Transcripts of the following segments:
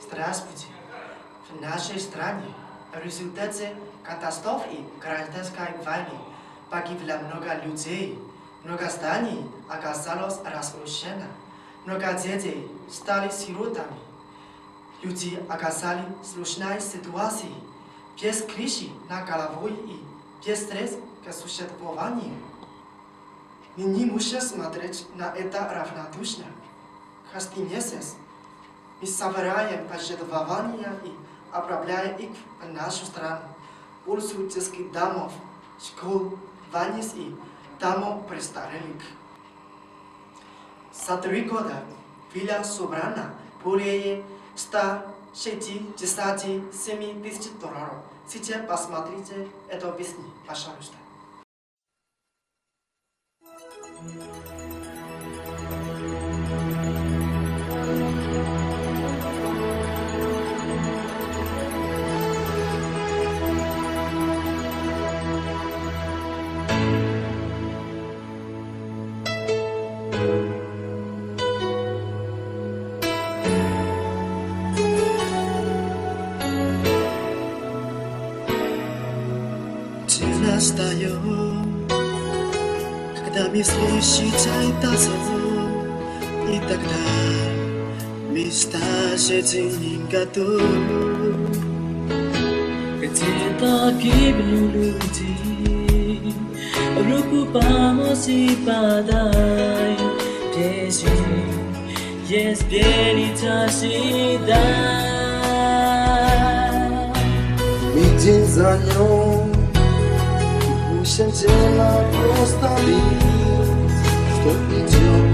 Здравствуйте. В нашей стране в результате катастроф и гражданской войны погибло много людей, много зданий оказалось разрушено, много детей стали сиротами. Люди оказались в сложной ситуации, без крыши на головой и без средств к существованию. Мы не можем смотреть на это равнодушно. Каждый месяц мы собираем пожертвования и отправляем их в нашу страну, пользу детских домов, школ, больниц и домов престарелых. За три года было собрано более 167 тысяч долларов. Сейчас посмотрите эту песню, пожалуйста. Настаю, когда мысли считают И тогда мечта жизни готов Где погибли люди? Руку помочь и подай. Песни Есть белица всегда. Видим за нем Ощутила просто лишь, что идет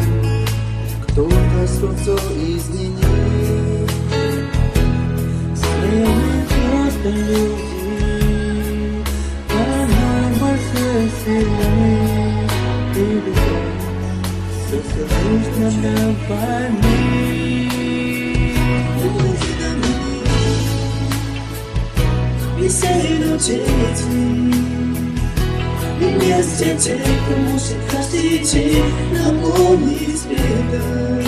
Кто-то что-то изменит. Среди просто люди Она больше И любовь Все, что нужно нам пойми Веселье дети Вместе те, кому же хотите напомнить беда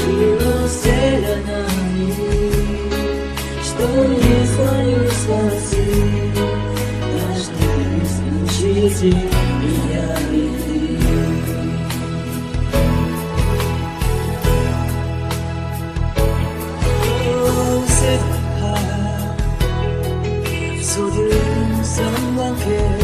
И растеряна что не свою спаси Должны исключите меня there someone care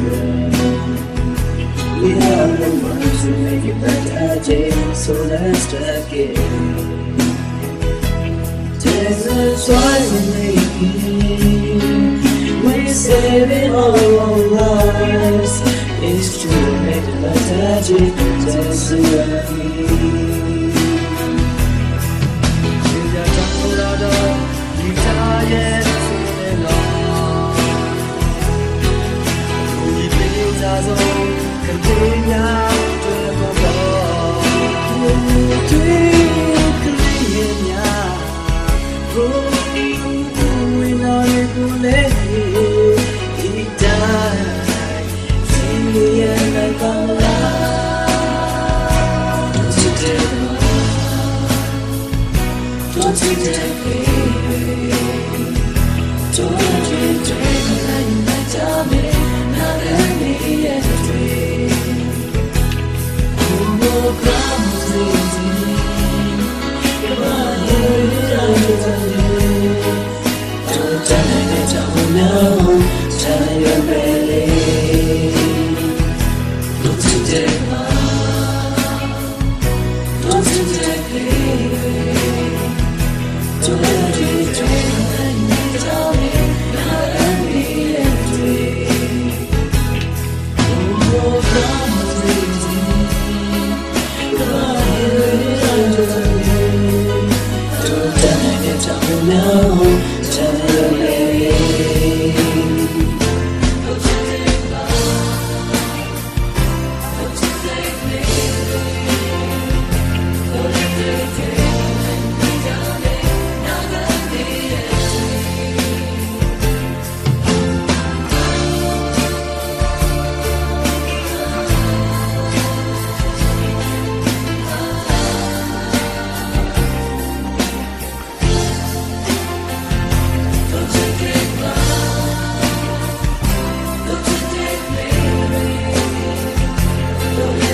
who make it better day So let's take it There's a choice in making We're saving all our lives It's true, make it better day Just a to 再也找不了真理。Hallelujah.